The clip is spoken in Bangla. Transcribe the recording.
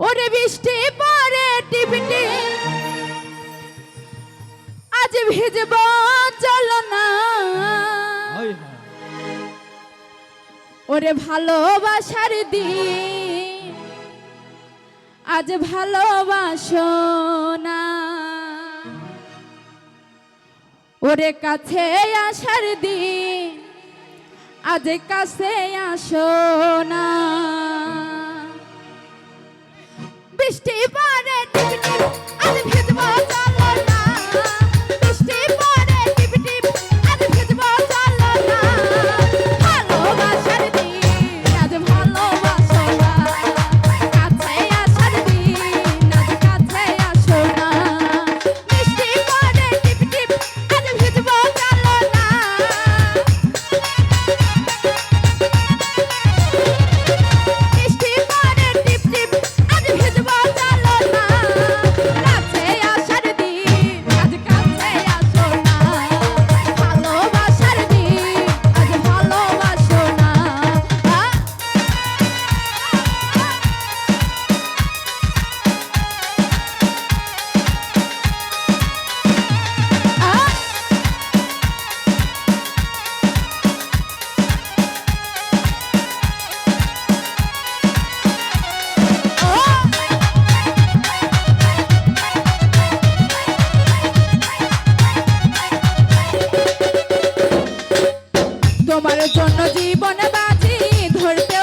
ওরে বৃষ্টি পরে টিপিটি। আজ ভিজব চলো না ওরে ভালোবাসার দিন আজ ভালোবাসো না ওরে কাছে আসার দিন আজ কাছে আসো না বৃষ্টি পরে জন্য জীবন বাজি ধরতে